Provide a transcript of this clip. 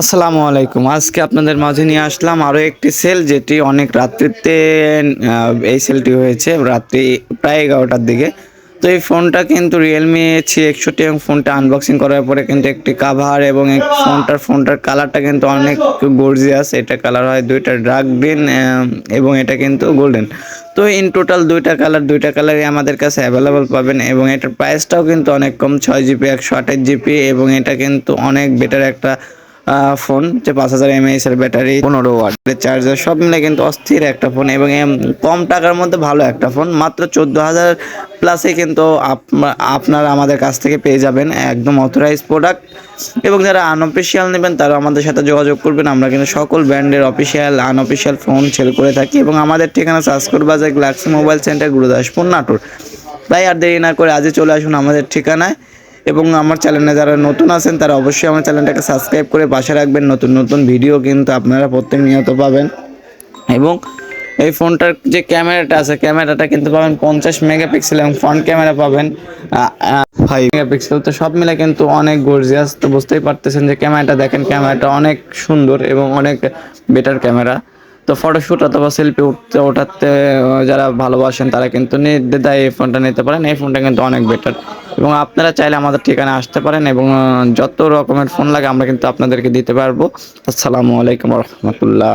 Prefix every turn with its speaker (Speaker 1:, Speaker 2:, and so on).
Speaker 1: আসসালামু আলাইকুম। আজকে আপনাদের মাঝে নিয়ে আসলাম আরও একটি সেল যেটি অনেক রাত্রিতে এই সেলটি হয়েছে রাত্রি প্রায় এগারোটার দিকে। তো এই ফোনটা কিন্তু রিয়েলমি সি একষট্টি এবং ফোনটা আনবক্সিং করার পরে কিন্তু একটি কাভার এবং ফোনটার ফোনটার কালারটা কিন্তু অনেক গর্জিয়াস এটা কালার হয় দুইটা ডার্ক গ্রিন এবং এটা কিন্তু গোল্ডেন তো ইন টোটাল দুইটা কালার দুইটা কালারই আমাদের কাছে অ্যাভেলেবল পাবেন এবং এটার প্রাইসটাও কিন্তু অনেক কম, ছয় জিবি একশো আঠাশ জিবি এবং এটা কিন্তু অনেক বেটার একটা ফোন যে পাঁচ হাজার এমএএস এর ব্যাটারি পনেরো ওয়াটের চার্জার সব মিলে কিন্তু অস্থির একটা ফোন এবং কম টাকার মধ্যে ভালো একটা ফোন মাত্র চোদ্দ হাজার প্লাসে কিন্তু আপনারা আমাদের কাছ থেকে পেয়ে যাবেন একদম অথরাইজ প্রোডাক্ট এবং যারা আনঅফিসিয়াল নেবেন, তারা আমাদের সাথে যোগাযোগ করবেন। আমরা কিন্তু সকল ব্র্যান্ডের অফিসিয়াল আনঅফিসিয়াল ফোন সেল করে থাকি এবং আমাদের ঠিকানা সাজকর বাজার Galaxy mobile center, Gurudaspur, Natore. তাই আর দেরি না করে আজই চলে আসুন আমাদের ঠিকানায়। এবং আমার চ্যানেলে যারা নতুন আছেন, তারা অবশ্যই আমার চ্যানেলটাকে সাবস্ক্রাইব করে পাশে রাখবেন। নতুন নতুন ভিডিও কিন্তু আপনারা প্রত্যেক পাবেন। এবং এই ফোনটার যে ক্যামেরাটা আছে, ক্যামেরাটা কিন্তু পাবেন পঞ্চাশ মেগাপিক্সেল এবং ফ্রন্ট ক্যামেরা পাবেন ফাইভ মেগাপিক্সেল। তো সব মিলে কিন্তু অনেক গর্জিয়াস তো বুঝতেই পারতেছেন যে ক্যামেরাটা দেখেন, ক্যামেরাটা অনেক সুন্দর এবং অনেক বেটার ক্যামেরা। তো ফটোশ্যুট অথবা সেলফি উঠতে, ওঠাতে যারা ভালোবাসেন, তারা কিন্তু নির্দ্বিধায় এই ফোনটা নিতে পারেন। এই ফোনটা কিন্তু অনেক বেটার এবং আপনারা চাইলে আমাদের ঠিকানা আসতে পারেন এবং যত রকমের ফোন লাগে আমরা কিন্তু আপনাদেরকে দিতে পারব। আসসালামু আলাইকুম রহমতুল্লাহ।